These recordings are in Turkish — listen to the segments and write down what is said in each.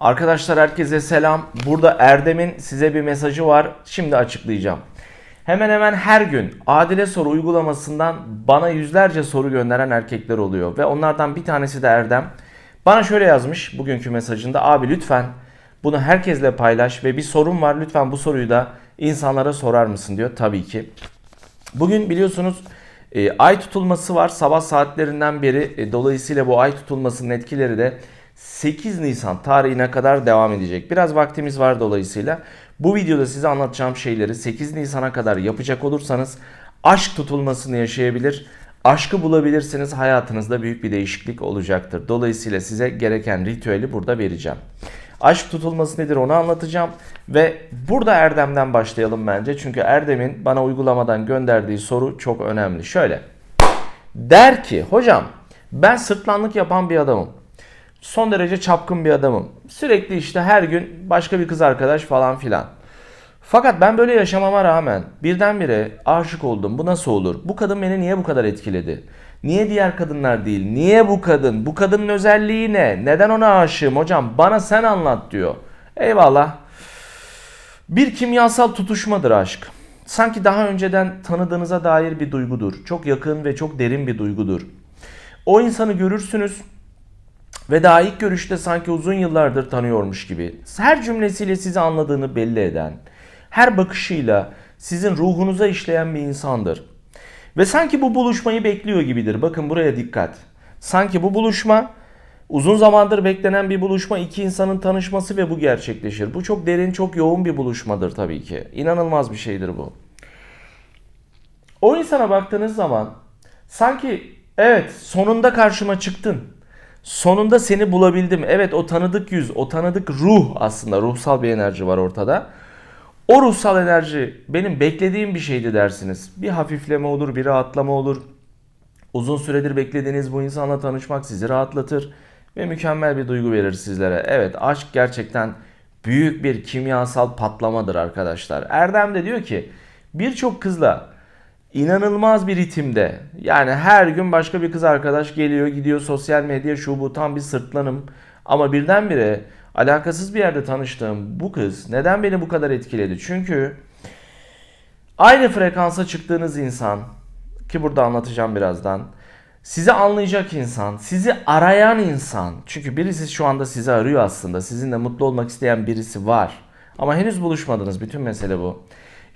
Arkadaşlar herkese selam. Burada Erdem'in size bir mesajı var. Şimdi açıklayacağım. Hemen hemen her gün Adile Soru uygulamasından bana yüzlerce soru gönderen erkekler oluyor. Ve onlardan bir tanesi de Erdem. Bana şöyle yazmış bugünkü mesajında. Abi lütfen bunu herkesle paylaş ve bir sorun var. Lütfen bu soruyu da insanlara sorar mısın diyor. Tabii ki. Bugün biliyorsunuz e, ay tutulması var sabah saatlerinden beri. E, dolayısıyla bu ay tutulmasının etkileri de 8 Nisan tarihine kadar devam edecek. Biraz vaktimiz var dolayısıyla. Bu videoda size anlatacağım şeyleri 8 Nisan'a kadar yapacak olursanız aşk tutulmasını yaşayabilir. Aşkı bulabilirsiniz hayatınızda büyük bir değişiklik olacaktır. Dolayısıyla size gereken ritüeli burada vereceğim. Aşk tutulması nedir onu anlatacağım ve burada Erdem'den başlayalım bence. Çünkü Erdem'in bana uygulamadan gönderdiği soru çok önemli. Şöyle. Der ki hocam ben sırtlanlık yapan bir adamım. Son derece çapkın bir adamım. Sürekli işte her gün başka bir kız arkadaş falan filan. Fakat ben böyle yaşamama rağmen birdenbire aşık oldum. Bu nasıl olur? Bu kadın beni niye bu kadar etkiledi? Niye diğer kadınlar değil? Niye bu kadın? Bu kadının özelliği ne? Neden ona aşığım hocam? Bana sen anlat diyor. Eyvallah. Bir kimyasal tutuşmadır aşk. Sanki daha önceden tanıdığınıza dair bir duygudur. Çok yakın ve çok derin bir duygudur. O insanı görürsünüz ve daha ilk görüşte sanki uzun yıllardır tanıyormuş gibi. Her cümlesiyle sizi anladığını belli eden, her bakışıyla sizin ruhunuza işleyen bir insandır. Ve sanki bu buluşmayı bekliyor gibidir. Bakın buraya dikkat. Sanki bu buluşma uzun zamandır beklenen bir buluşma, iki insanın tanışması ve bu gerçekleşir. Bu çok derin, çok yoğun bir buluşmadır tabii ki. İnanılmaz bir şeydir bu. O insana baktığınız zaman sanki evet sonunda karşıma çıktın. Sonunda seni bulabildim. Evet o tanıdık yüz, o tanıdık ruh aslında ruhsal bir enerji var ortada. O ruhsal enerji benim beklediğim bir şeydi dersiniz. Bir hafifleme olur, bir rahatlama olur. Uzun süredir beklediğiniz bu insanla tanışmak sizi rahatlatır ve mükemmel bir duygu verir sizlere. Evet aşk gerçekten büyük bir kimyasal patlamadır arkadaşlar. Erdem de diyor ki birçok kızla inanılmaz bir ritimde yani her gün başka bir kız arkadaş geliyor gidiyor sosyal medya şu bu tam bir sırtlanım ama birdenbire alakasız bir yerde tanıştığım bu kız neden beni bu kadar etkiledi? Çünkü aynı frekansa çıktığınız insan ki burada anlatacağım birazdan sizi anlayacak insan, sizi arayan insan. Çünkü birisi şu anda sizi arıyor aslında. Sizinle mutlu olmak isteyen birisi var. Ama henüz buluşmadınız. Bütün mesele bu.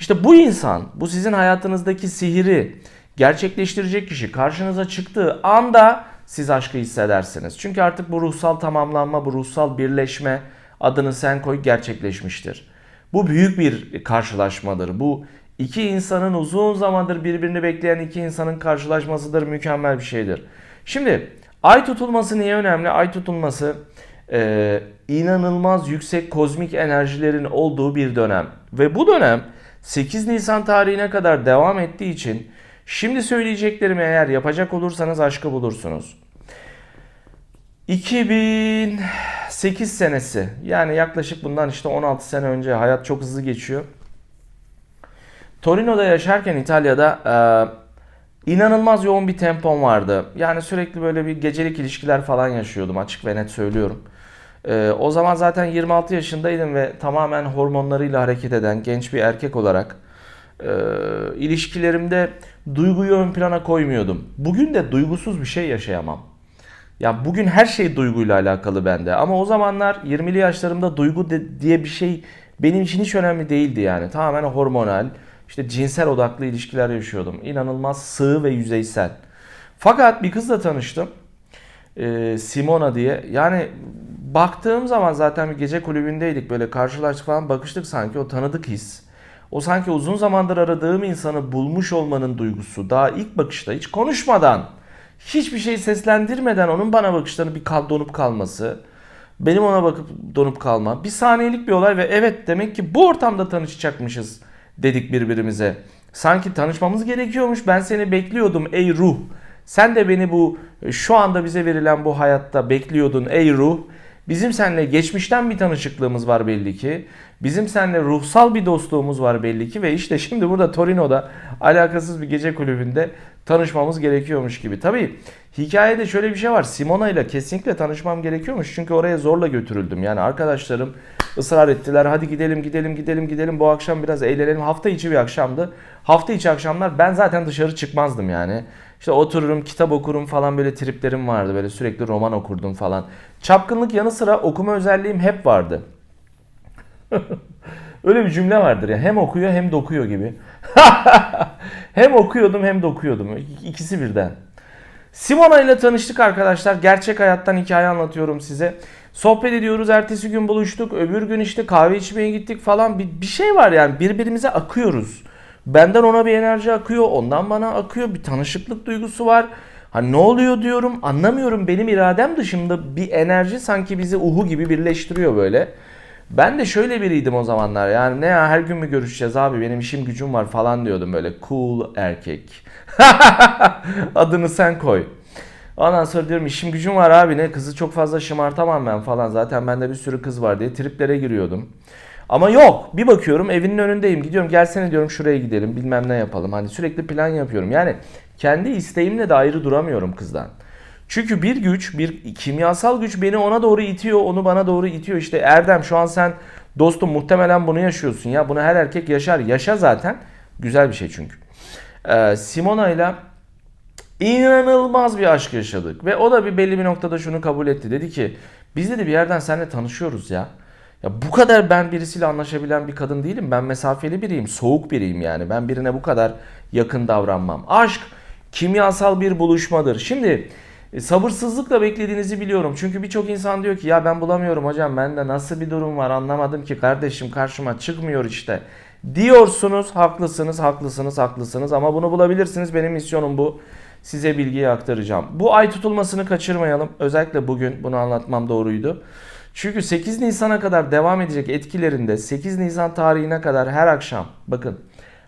İşte bu insan, bu sizin hayatınızdaki sihiri gerçekleştirecek kişi karşınıza çıktığı anda siz aşkı hissedersiniz. Çünkü artık bu ruhsal tamamlanma, bu ruhsal birleşme adını sen koy gerçekleşmiştir. Bu büyük bir karşılaşmadır. Bu iki insanın uzun zamandır birbirini bekleyen iki insanın karşılaşmasıdır. Mükemmel bir şeydir. Şimdi ay tutulması niye önemli? Ay tutulması e, inanılmaz yüksek kozmik enerjilerin olduğu bir dönem. Ve bu dönem 8 Nisan tarihine kadar devam ettiği için şimdi söyleyeceklerimi eğer yapacak olursanız aşkı bulursunuz. 2008 senesi yani yaklaşık bundan işte 16 sene önce hayat çok hızlı geçiyor. Torino'da yaşarken İtalya'da e, inanılmaz yoğun bir tempom vardı. Yani sürekli böyle bir gecelik ilişkiler falan yaşıyordum açık ve net söylüyorum. E, o zaman zaten 26 yaşındaydım ve tamamen hormonlarıyla hareket eden genç bir erkek olarak e, ilişkilerimde duyguyu ön plana koymuyordum. Bugün de duygusuz bir şey yaşayamam. Ya bugün her şey duyguyla alakalı bende. Ama o zamanlar 20'li yaşlarımda duygu de, diye bir şey benim için hiç önemli değildi yani. Tamamen hormonal, işte cinsel odaklı ilişkiler yaşıyordum. İnanılmaz sığ ve yüzeysel. Fakat bir kızla tanıştım. Ee, Simona diye. Yani baktığım zaman zaten bir gece kulübündeydik. Böyle karşılaştık falan bakıştık sanki o tanıdık his. O sanki uzun zamandır aradığım insanı bulmuş olmanın duygusu. Daha ilk bakışta hiç konuşmadan, hiçbir şey seslendirmeden onun bana bakışlarını bir kal donup kalması. Benim ona bakıp donup kalma. Bir saniyelik bir olay ve evet demek ki bu ortamda tanışacakmışız dedik birbirimize. Sanki tanışmamız gerekiyormuş. Ben seni bekliyordum ey ruh. Sen de beni bu şu anda bize verilen bu hayatta bekliyordun ey ruh. Bizim seninle geçmişten bir tanışıklığımız var belli ki. Bizim seninle ruhsal bir dostluğumuz var belli ki ve işte şimdi burada Torino'da alakasız bir gece kulübünde tanışmamız gerekiyormuş gibi. Tabii hikayede şöyle bir şey var. Simona ile kesinlikle tanışmam gerekiyormuş. Çünkü oraya zorla götürüldüm. Yani arkadaşlarım ısrar ettiler. Hadi gidelim gidelim gidelim gidelim. Bu akşam biraz eğlenelim. Hafta içi bir akşamdı. Hafta içi akşamlar ben zaten dışarı çıkmazdım yani. İşte otururum, kitap okurum falan böyle triplerim vardı. Böyle sürekli roman okurdum falan. Çapkınlık yanı sıra okuma özelliğim hep vardı. Öyle bir cümle vardır ya. Hem okuyor hem dokuyor gibi. hem okuyordum hem dokuyordum. İkisi birden. Simona ile tanıştık arkadaşlar. Gerçek hayattan hikaye anlatıyorum size. Sohbet ediyoruz. Ertesi gün buluştuk. Öbür gün işte kahve içmeye gittik falan. Bir, bir şey var yani. Birbirimize akıyoruz. Benden ona bir enerji akıyor. Ondan bana akıyor. Bir tanışıklık duygusu var. Hani ne oluyor diyorum. Anlamıyorum. Benim iradem dışında bir enerji sanki bizi uhu gibi birleştiriyor böyle. Ben de şöyle biriydim o zamanlar. Yani ne ya her gün mü görüşeceğiz abi benim işim gücüm var falan diyordum böyle cool erkek. Adını sen koy. Ondan sonra diyorum işim gücüm var abi ne kızı çok fazla şımartamam ben falan. Zaten bende bir sürü kız var diye triplere giriyordum. Ama yok bir bakıyorum evinin önündeyim gidiyorum gelsene diyorum şuraya gidelim bilmem ne yapalım. Hani sürekli plan yapıyorum. Yani kendi isteğimle de ayrı duramıyorum kızdan. Çünkü bir güç, bir kimyasal güç beni ona doğru itiyor, onu bana doğru itiyor. İşte Erdem şu an sen dostum muhtemelen bunu yaşıyorsun ya. Bunu her erkek yaşar. Yaşa zaten. Güzel bir şey çünkü. Ee, Simona ile inanılmaz bir aşk yaşadık. Ve o da bir belli bir noktada şunu kabul etti. Dedi ki biz de bir yerden seninle tanışıyoruz ya. Ya bu kadar ben birisiyle anlaşabilen bir kadın değilim. Ben mesafeli biriyim, soğuk biriyim yani. Ben birine bu kadar yakın davranmam. Aşk kimyasal bir buluşmadır. Şimdi e, sabırsızlıkla beklediğinizi biliyorum. Çünkü birçok insan diyor ki ya ben bulamıyorum hocam bende nasıl bir durum var anlamadım ki kardeşim karşıma çıkmıyor işte. Diyorsunuz haklısınız haklısınız haklısınız ama bunu bulabilirsiniz benim misyonum bu. Size bilgiyi aktaracağım. Bu ay tutulmasını kaçırmayalım. Özellikle bugün bunu anlatmam doğruydu. Çünkü 8 Nisan'a kadar devam edecek etkilerinde 8 Nisan tarihine kadar her akşam bakın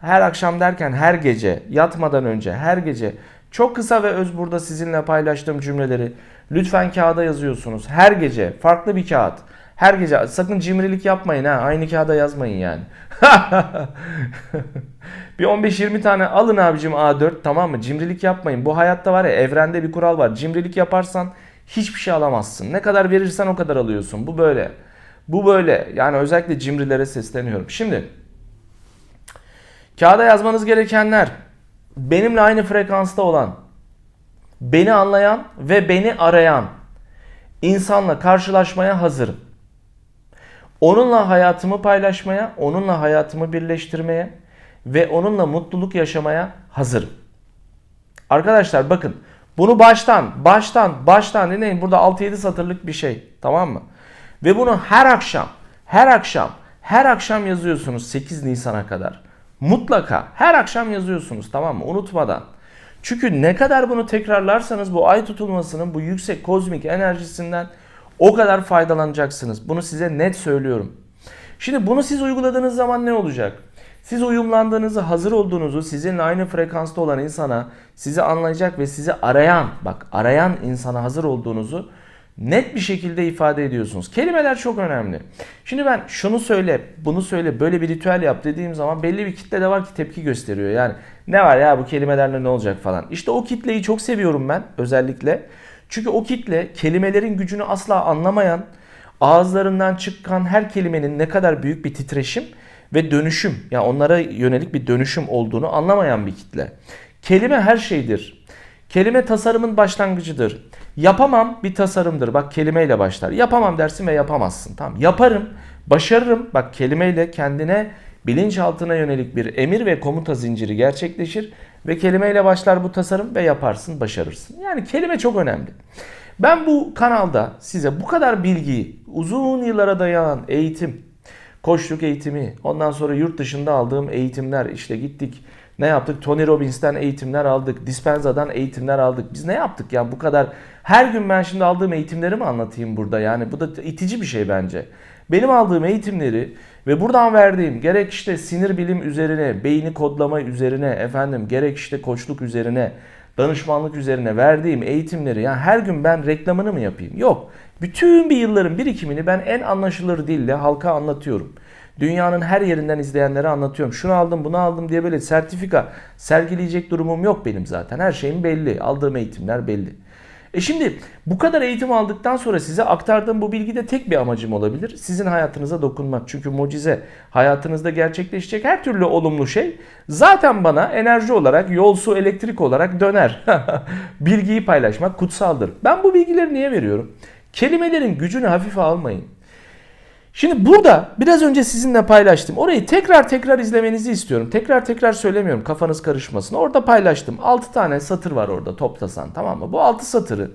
her akşam derken her gece yatmadan önce her gece çok kısa ve öz burada sizinle paylaştığım cümleleri lütfen kağıda yazıyorsunuz. Her gece farklı bir kağıt. Her gece sakın cimrilik yapmayın ha. Aynı kağıda yazmayın yani. bir 15-20 tane alın abicim A4 tamam mı? Cimrilik yapmayın. Bu hayatta var ya evrende bir kural var. Cimrilik yaparsan hiçbir şey alamazsın. Ne kadar verirsen o kadar alıyorsun. Bu böyle. Bu böyle. Yani özellikle cimrilere sesleniyorum. Şimdi kağıda yazmanız gerekenler benimle aynı frekansta olan, beni anlayan ve beni arayan insanla karşılaşmaya hazırım. Onunla hayatımı paylaşmaya, onunla hayatımı birleştirmeye ve onunla mutluluk yaşamaya hazırım. Arkadaşlar bakın bunu baştan, baştan, baştan dinleyin. Burada 6-7 satırlık bir şey. Tamam mı? Ve bunu her akşam, her akşam, her akşam yazıyorsunuz 8 Nisan'a kadar. Mutlaka her akşam yazıyorsunuz tamam mı? Unutmadan. Çünkü ne kadar bunu tekrarlarsanız bu ay tutulmasının bu yüksek kozmik enerjisinden o kadar faydalanacaksınız. Bunu size net söylüyorum. Şimdi bunu siz uyguladığınız zaman ne olacak? Siz uyumlandığınızı, hazır olduğunuzu, sizinle aynı frekansta olan insana, sizi anlayacak ve sizi arayan, bak arayan insana hazır olduğunuzu net bir şekilde ifade ediyorsunuz. Kelimeler çok önemli. Şimdi ben şunu söyle, bunu söyle, böyle bir ritüel yap dediğim zaman belli bir kitle de var ki tepki gösteriyor. Yani ne var ya bu kelimelerle ne olacak falan. İşte o kitleyi çok seviyorum ben özellikle. Çünkü o kitle kelimelerin gücünü asla anlamayan, ağızlarından çıkan her kelimenin ne kadar büyük bir titreşim ve dönüşüm, yani onlara yönelik bir dönüşüm olduğunu anlamayan bir kitle. Kelime her şeydir. Kelime tasarımın başlangıcıdır. Yapamam bir tasarımdır. Bak kelimeyle başlar. Yapamam dersin ve yapamazsın. Tamam. Yaparım, başarırım. Bak kelimeyle kendine bilinçaltına yönelik bir emir ve komuta zinciri gerçekleşir ve kelimeyle başlar bu tasarım ve yaparsın, başarırsın. Yani kelime çok önemli. Ben bu kanalda size bu kadar bilgiyi, uzun yıllara dayanan eğitim, koçluk eğitimi, ondan sonra yurt dışında aldığım eğitimler, işte gittik ne yaptık? Tony Robbins'ten eğitimler aldık. Dispenza'dan eğitimler aldık. Biz ne yaptık ya bu kadar? Her gün ben şimdi aldığım eğitimleri mi anlatayım burada? Yani bu da itici bir şey bence. Benim aldığım eğitimleri ve buradan verdiğim gerek işte sinir bilim üzerine, beyni kodlama üzerine, efendim gerek işte koçluk üzerine, danışmanlık üzerine verdiğim eğitimleri yani her gün ben reklamını mı yapayım? Yok. Bütün bir yılların birikimini ben en anlaşılır dille halka anlatıyorum. Dünyanın her yerinden izleyenlere anlatıyorum. Şunu aldım bunu aldım diye böyle sertifika sergileyecek durumum yok benim zaten. Her şeyim belli. Aldığım eğitimler belli. E şimdi bu kadar eğitim aldıktan sonra size aktardığım bu bilgi de tek bir amacım olabilir. Sizin hayatınıza dokunmak. Çünkü mucize hayatınızda gerçekleşecek her türlü olumlu şey zaten bana enerji olarak, yol su, elektrik olarak döner. Bilgiyi paylaşmak kutsaldır. Ben bu bilgileri niye veriyorum? Kelimelerin gücünü hafife almayın. Şimdi burada biraz önce sizinle paylaştım. Orayı tekrar tekrar izlemenizi istiyorum. Tekrar tekrar söylemiyorum kafanız karışmasın. Orada paylaştım. 6 tane satır var orada toplasan tamam mı? Bu 6 satırı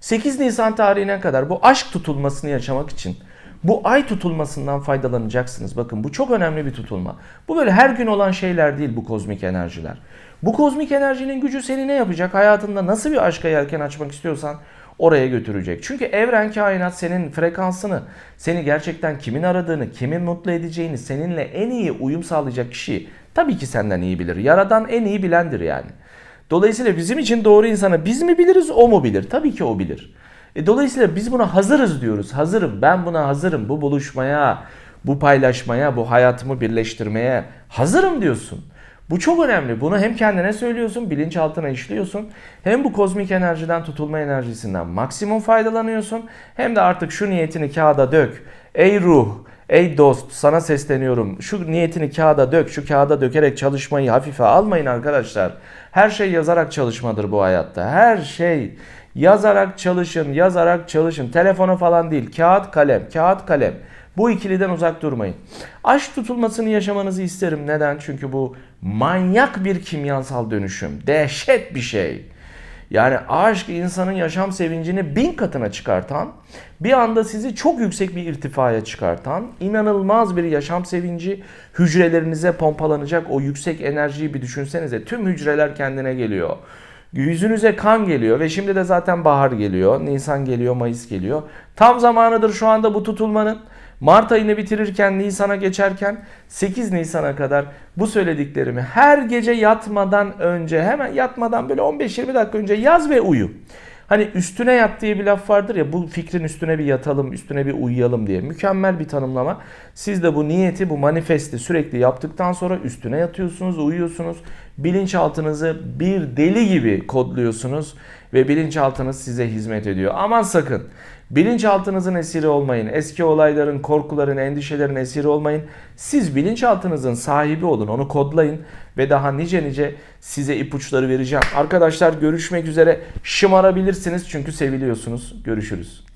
8 Nisan tarihine kadar bu aşk tutulmasını yaşamak için bu ay tutulmasından faydalanacaksınız. Bakın bu çok önemli bir tutulma. Bu böyle her gün olan şeyler değil bu kozmik enerjiler. Bu kozmik enerjinin gücü seni ne yapacak? Hayatında nasıl bir aşka yelken açmak istiyorsan oraya götürecek. Çünkü evren kainat senin frekansını, seni gerçekten kimin aradığını, kimin mutlu edeceğini, seninle en iyi uyum sağlayacak kişiyi tabii ki senden iyi bilir. Yaradan en iyi bilendir yani. Dolayısıyla bizim için doğru insanı biz mi biliriz, o mu bilir? Tabii ki o bilir. E, dolayısıyla biz buna hazırız diyoruz. Hazırım, ben buna hazırım. Bu buluşmaya, bu paylaşmaya, bu hayatımı birleştirmeye hazırım diyorsun. Bu çok önemli. Bunu hem kendine söylüyorsun, bilinçaltına işliyorsun. Hem bu kozmik enerjiden, tutulma enerjisinden maksimum faydalanıyorsun. Hem de artık şu niyetini kağıda dök. Ey ruh, ey dost sana sesleniyorum. Şu niyetini kağıda dök. Şu kağıda dökerek çalışmayı hafife almayın arkadaşlar. Her şey yazarak çalışmadır bu hayatta. Her şey yazarak çalışın, yazarak çalışın. Telefona falan değil. Kağıt, kalem, kağıt, kalem. Bu ikiliden uzak durmayın. Aşk tutulmasını yaşamanızı isterim. Neden? Çünkü bu manyak bir kimyasal dönüşüm. Dehşet bir şey. Yani aşk insanın yaşam sevincini bin katına çıkartan, bir anda sizi çok yüksek bir irtifaya çıkartan, inanılmaz bir yaşam sevinci hücrelerinize pompalanacak o yüksek enerjiyi bir düşünsenize. Tüm hücreler kendine geliyor. Yüzünüze kan geliyor ve şimdi de zaten bahar geliyor. Nisan geliyor, Mayıs geliyor. Tam zamanıdır şu anda bu tutulmanın. Mart ayını bitirirken, Nisan'a geçerken 8 Nisan'a kadar bu söylediklerimi her gece yatmadan önce hemen yatmadan böyle 15-20 dakika önce yaz ve uyu. Hani üstüne yat diye bir laf vardır ya bu fikrin üstüne bir yatalım, üstüne bir uyuyalım diye. Mükemmel bir tanımlama. Siz de bu niyeti, bu manifesti sürekli yaptıktan sonra üstüne yatıyorsunuz, uyuyorsunuz. Bilinçaltınızı bir deli gibi kodluyorsunuz ve bilinçaltınız size hizmet ediyor. Aman sakın bilinçaltınızın esiri olmayın. Eski olayların, korkuların, endişelerin esiri olmayın. Siz bilinçaltınızın sahibi olun, onu kodlayın ve daha nice nice size ipuçları vereceğim. Arkadaşlar görüşmek üzere. Şımarabilirsiniz çünkü seviliyorsunuz. Görüşürüz.